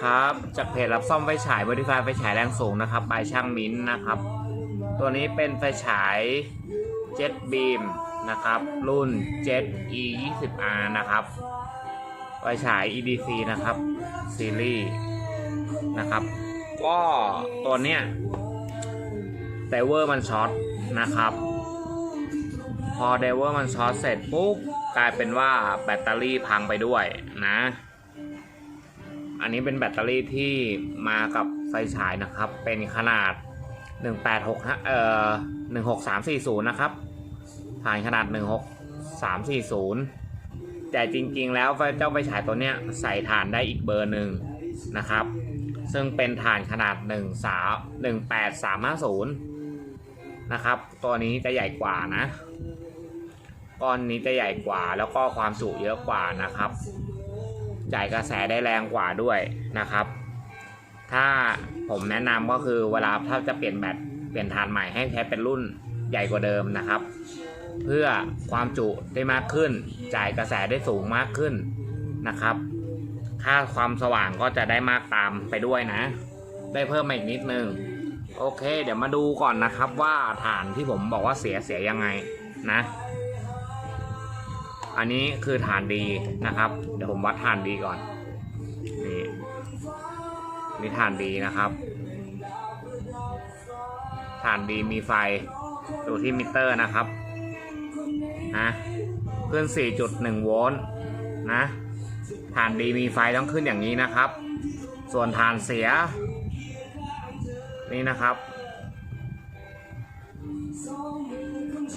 ครับจากเพจรับซ่อมไฟฉายบริการไฟฉายแรงสูงนะครับบายช่างมิ้นท์นะครับ ตัวนี้เป็นไฟฉายเจ็ตบีมนะครับ รุ่น Jet E 2 0 R นะครับไฟฉาย EDC นะครับ ซีรีส์นะครับ ก็ตัวเนี้ยไดเวอร์มันช็อตนะครับ พอไดเวอร์มันช็อตเสร็จปุ๊บกลายเป็นว่าแบตเตอรี่พังไปด้วยนะ อันนี้เป็นแบตเตอรี่ที่มากับไฟฉายนะครับ เป็นขนาด 186เอ่อ16340 นะครับฐานขนาด 16340 แต่จริงๆ แล้วเจ้าไฟฉายตัวเนี้ยใส่ฐานได้อีกเบอร์หนึ่งนะครับ ซึ่งเป็นฐานขนาด 1 3 18350 นะครับ ตัวนี้จะใหญ่กว่านะก้อนนี้จะใหญ่กว่าแล้วก็ความจุเยอะกว่านะครับ จ่ายกระแสได้แรงกว่าด้วยนะครับ ถ้าผมแนะนำก็คือเวลาถ้าจะเปลี่ยนแบตเปลี่ยนฐานใหม่ให้ใช้เป็นรุ่นใหญ่กว่าเดิมนะครับ เพื่อความจุได้มากขึ้น จ่ายกระแสได้สูงมากขึ้นนะครับ ค่าความสว่างก็จะได้มากตามไปด้วยนะ ได้เพิ่มมาอีกนิดนึงโอเค เดี๋ยวมาดูก่อนนะครับว่าฐานที่ผมบอกว่าเสียเสียยังไงนะ อันนี้คือฐานดีนะครับ เดี๋ยวผมวัดฐานดีก่อน นี่นี่ฐานดีนะครับ ฐานดีมีไฟ ดูที่มิเตอร์นะครับนะขึ้น 4.1 โวลต์นะฐานดีมีไฟต้องขึ้นอย่างนี้นะครับ ส่วนฐานเสีย นี่นะครับ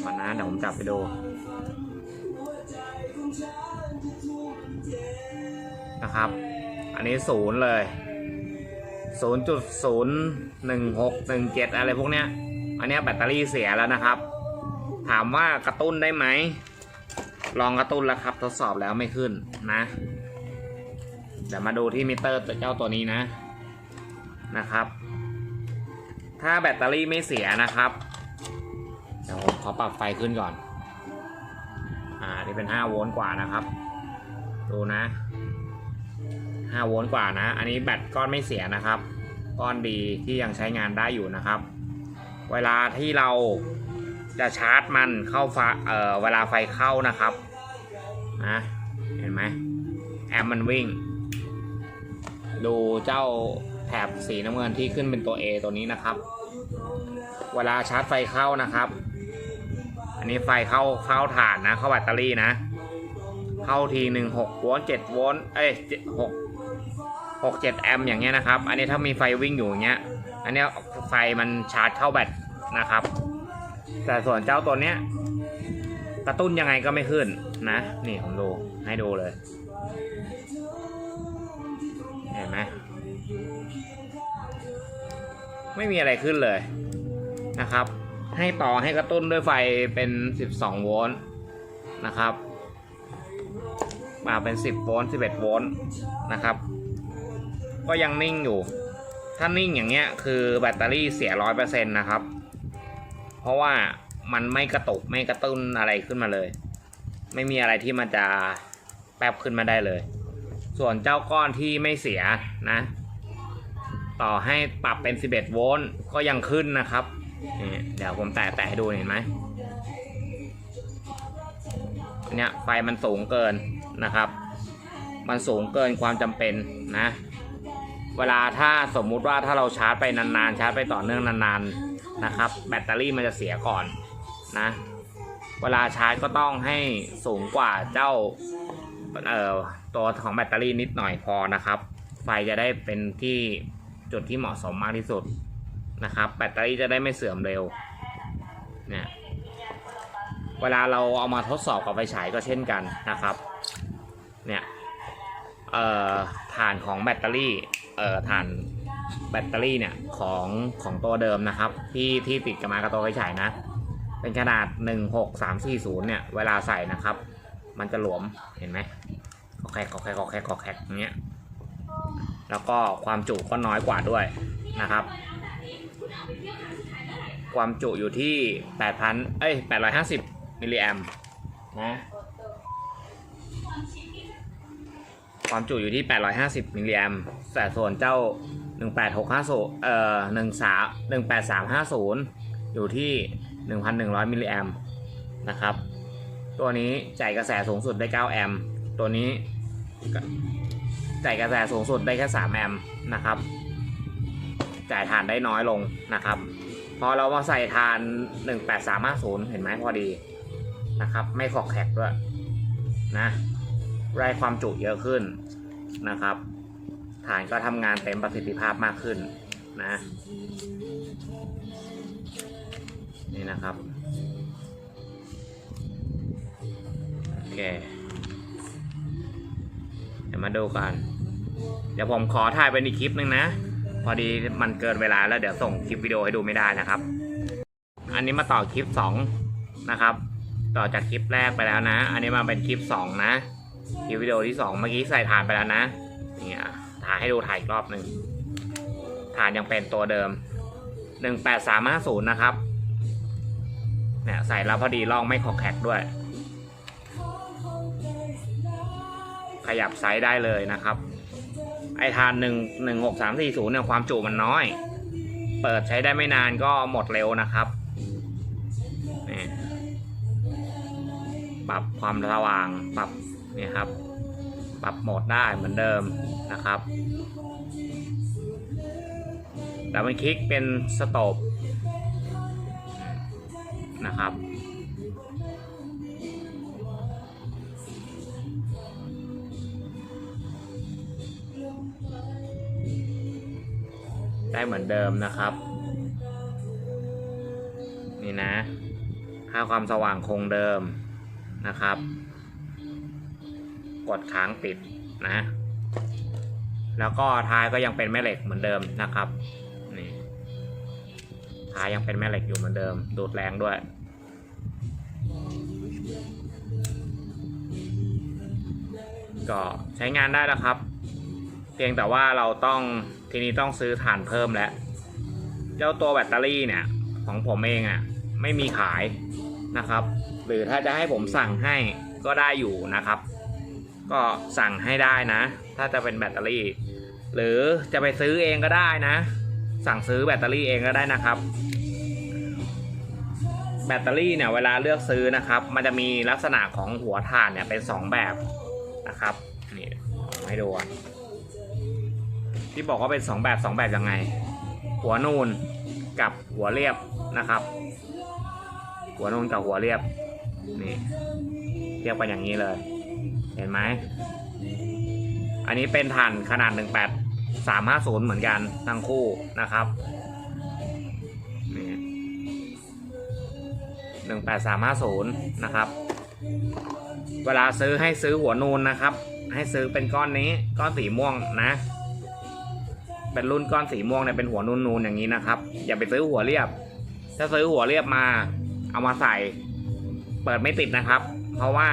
มานะเดี๋ยวผมจับไปดู นะครับ อันนี้ศูนย์เลยศูนย์จุดศูนย์หนึ่งหกหนึ่งเจ็ดอะไรพวกเนี้ย อันเนี้ยแบตเตอรี่เสียแล้วนะครับ ถามว่ากระตุ้นได้ไหม ลองกระตุ้นแล้วครับ ทดสอบแล้วไม่ขึ้นนะ เดี๋ยวมาดูที่มิเตอร์เจ้าตัวนี้นะนะครับ ถ้าแบตเตอรี่ไม่เสียนะครับ เดี๋ยวผมขอปรับไฟขึ้นก่อน อ่านี่เป็น5โวลต์กว่านะครับ ดูนะ5โวลต์กว่านะ อันนี้แบตก้อนไม่เสียนะครับ ก้อนดีที่ยังใช้งานได้อยู่นะครับ เวลาที่เราจะชาร์จมันเข้าไฟเอ่อเวลาไฟเข้านะครับนะเห็นไหมแอมมันวิ่ง ดูเจ้าแถบสีน้ำเงินที่ขึ้นเป็นตัว A ตัวนี้นะครับ เวลาชาร์จไฟเข้านะครับ อันนี้ไฟเข้าเข้าฐานนะ เข้าแบตเตอรี่นะ เข้าทีหนึ่งหกโวลต์เจ็ดโวลต์เอ้ยหกหกเจ็ดแอมป์อย่างเงี้ยนะครับ อันนี้ถ้ามีไฟวิ่งอยู่อย่างเงี้ย อันนี้ไฟมันชาร์จเข้าแบตนะครับ แต่ส่วนเจ้าตัวเนี้ยกระตุ้นยังไงก็ไม่ขึ้นนะ นี่ผมดูให้ดูเลย เห็นไหมไม่มีอะไรขึ้นเลยนะครับ ให้ต่อให้กระตุ้นด้วยไฟเป็น 12 โวลต์นะครับมาเป็น 10 โวลต์ 11 โวลต์นะครับ ก็ยังนิ่งอยู่ ถ้านิ่งอย่างเงี้ยคือแบตเตอรี่เสียร้อยเปอร์เซ็นต์นะครับ เพราะว่ามันไม่กระตุกไม่กระตุ้นอะไรขึ้นมาเลย ไม่มีอะไรที่มันจะแป๊บขึ้นมาได้เลย ส่วนเจ้าก้อนที่ไม่เสียนะ ต่อให้ปรับเป็น 11 โวลต์ก็ยังขึ้นนะครับ นี่เดี๋ยวผมแตะแตะให้ดูเห็นไหมเนี่ยไฟมันสูงเกินนะครับ มันสูงเกินความจำเป็นนะ เวลาถ้าสมมุติว่าถ้าเราชาร์จไปนานๆ ชาร์จไปต่อเนื่องนานๆนะครับ แบตเตอรี่มันจะเสียก่อนนะ เวลาชาร์จก็ต้องให้สูงกว่าเจ้าเอ่อตัวของแบตเตอรี่นิดหน่อยพอนะครับ ไฟจะได้เป็นที่จุดที่เหมาะสมมากที่สุด นะครับ แบตเตอรี่จะได้ไม่เสื่อมเร็วเนี่ยเวลาเราเอามาทดสอบกับไฟฉายก็เช่นกันนะครับเนี่ยเอ่อฐานของแบตเตอรี่เอ่อฐานแบตเตอรี่เนี่ยของของตัวเดิมนะครับ ที่ที่ติดกับมากับตัวไฟฉายนะ เป็นขนาด 16340 เนี่ย เวลาใส่นะครับ มันจะหลวมเห็นไหมกอแคกกอแคกกอแคกกอแคกอย่างเงี้ยแล้วก็ความจุก็น้อยกว่าด้วยนะครับ ความจุอยู่ที่ 8,000 เอ้ย 850 มิลลิแอมนะ ความจุอยู่ที่ 850 มิลลิแอมแต่ส่วนเจ้า 18650 เอ่อ 13 18350 อยู่ที่ 1,100 มิลลิแอมนะครับ ตัวนี้จ่ายกระแสสูงสุดได้ 9 แอม ตัวนี้จ่ายกระแสสูงสุดได้แค่ 3 แอมนะครับ จ่ายฐานได้น้อยลงนะครับ พอเรามาใส่ฐาน 18350 เห็นไหมพอดีนะครับ ไม่ขอกแขกด้วยนะได้ความจุเยอะขึ้นนะครับ ฐานก็ทำงานเต็มประสิทธิภาพมากขึ้นนะนี่นะครับโอเคเดี๋ยวมาดูกัน เดี๋ยวผมขอถ่ายเป็นอีกคลิปหนึ่งนะ พอดีมันเกินเวลาแล้วเดี๋ยวส่งคลิปวิดีโอให้ดูไม่ได้นะครับ อันนี้มาต่อคลิปสองนะครับ ต่อจากคลิปแรกไปแล้วนะ อันนี้มาเป็นคลิปสองนะคลิปวิดีโอที่สองเมื่อกี้ใส่ฐานไปแล้วนะเนี่ยถ่ายให้ดูถ่ายอีกรอบหนึ่งฐานยังเป็นตัวเดิมหนึ่งแปดสามห้าศูนย์นะครับเนี่ยใส่แล้วพอดีล่องไม่ขอกแขกด้วย ขยับไซส์ได้เลยนะครับ ไอทานหนึ่งหนึ่งหกสามสี่ศูนย์เนี่ยความจุมันน้อย เปิดใช้ได้ไม่นานก็หมดเร็วนะครับนี่ปรับความสว่างปรับเนี่ยครับ ปรับโหมดได้เหมือนเดิมนะครับแต่มันคลิกเป็นสโตปนะครับ ได้เหมือนเดิมนะครับ นี่นะ ค่าความสว่างคงเดิมนะครับ กดค้างปิดนะ แล้วก็ท้ายก็ยังเป็นแม่เหล็กเหมือนเดิมนะครับนี่ท้ายยังเป็นแม่เหล็กอยู่เหมือนเดิม ดูดแรงด้วยก็ใช้งานได้แล้วครับ เพียงแต่ว่าเราต้อง ทีนี้ต้องซื้อถ่านเพิ่มแล้ว เจ้าตัวแบตเตอรี่เนี่ย ของผมเองอะ่ะ ไม่มีขายนะครับ หรือถ้าจะให้ผมสั่งให้ก็ได้อยู่นะครับ ก็สั่งให้ได้นะ ถ้าจะเป็นแบตเตอรี่ หรือจะไปซื้อเองก็ได้นะ สั่งซื้อแบตเตอรี่เองก็ได้นะครับ แบตเตอรี่เนี่ยเวลาเลือกซื้อนะครับ มันจะมีลักษณะของหัวถ่านเนี่ยเป็นสองแบบนะครับนี่ให้ดู ที่บอกว่าเป็นสองแบบสองแบบยังไง หัวนูนกับหัวเรียบนะครับ หัวนูนกับหัวเรียบนี่เรียกไปอย่างนี้เลย เห็นไหมอันนี้เป็นฐานขนาด 18 350 เหมือนกันทั้งคู่นะครับนี่18350 นะครับ เวลาซื้อให้ซื้อหัวนูนนะครับ ให้ซื้อเป็นก้อนนี้ก้อนสีม่วงนะ เป็นรุ่นก้อนสีม่วงเนี่ยเป็นหัวนูนๆอย่างนี้นะครับ อย่าไปซื้อหัวเรียบ ถ้าซื้อหัวเรียบมา เอามาใส่ เปิดไม่ติดนะครับ เพราะว่า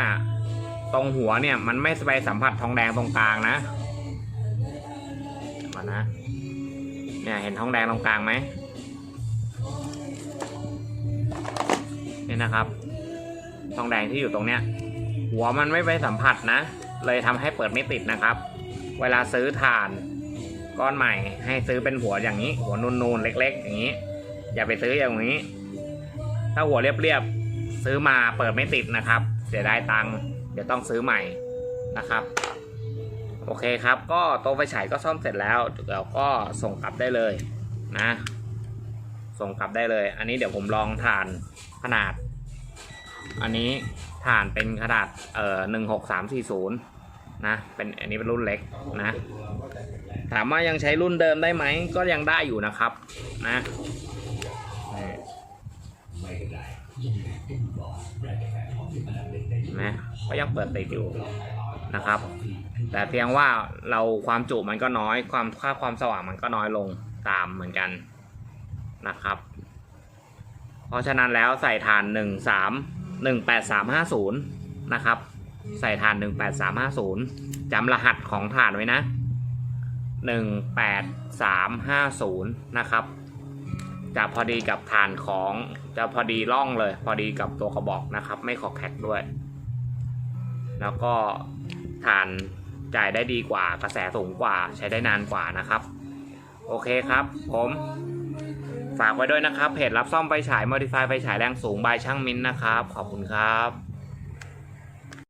ตรงหัวเนี่ยมันไม่ไปสัมผัสทองแดงตรงกลางนะมานะ เนี่ยเห็นทองแดงตรงกลางไหมนี่นะครับ ทองแดงที่อยู่ตรงเนี้ย หัวมันไม่ไปสัมผัสนะ เลยทำให้เปิดไม่ติดนะครับ เวลาซื้อถ่าน ก้อนใหม่ให้ซื้อเป็นหัวอย่างนี้ หัวนูนๆเล็ก ๆ อย่างนี้ อย่าไปซื้ออย่างนี้ ถ้าหัวเรียบๆซื้อมาเปิดไม่ติดนะครับ เสียดายตังค์เดี๋ยวต้องซื้อใหม่นะครับ โอเคครับก็โต๊ะไฟฉายก็ซ่อมเสร็จแล้วเดี๋ยวก็ส่งกลับได้เลยนะ ส่งกลับได้เลย อันนี้เดี๋ยวผมลองถ่านขนาด อันนี้ถ่านเป็นขนาดเอ่อหนึ่งหกสามสี่ศูนย์นะ เป็นอันนี้เป็นรุ่นเล็กนะ ถามว่ายังใช้รุ่นเดิมได้ไหม ก็ยังได้อยู่นะครับ นะนี่นะก็ยังเปิดติดอยู่นะครับ แต่เพียงว่าเราความจุมันก็น้อยความค่าความสว่างมันก็น้อยลงตามเหมือนกันนะครับ เพราะฉะนั้นแล้วใส่ฐานหนึ่งสามหนึ่งแปดสามห้าศูนย์นะครับ ใส่ฐานหนึ่งแปดสามห้าศูนย์จำรหัสของฐานไว้นะ หนึ่งแปดสามห้าศูนย์นะครับ จะพอดีกับฐานของจะพอดีร่องเลย พอดีกับตัวกระบอกนะครับ ไม่ขอแขกด้วย แล้วก็ฐานจ่ายได้ดีกว่ากระแสสูงกว่าใช้ได้นานกว่านะครับ โอเคครับ ผมฝากไว้ด้วยนะครับ เพจรับซ่อมไฟฉาย Modify ไฟฉายแรงสูงบายช่างมินนะครับ ขอบคุณครับ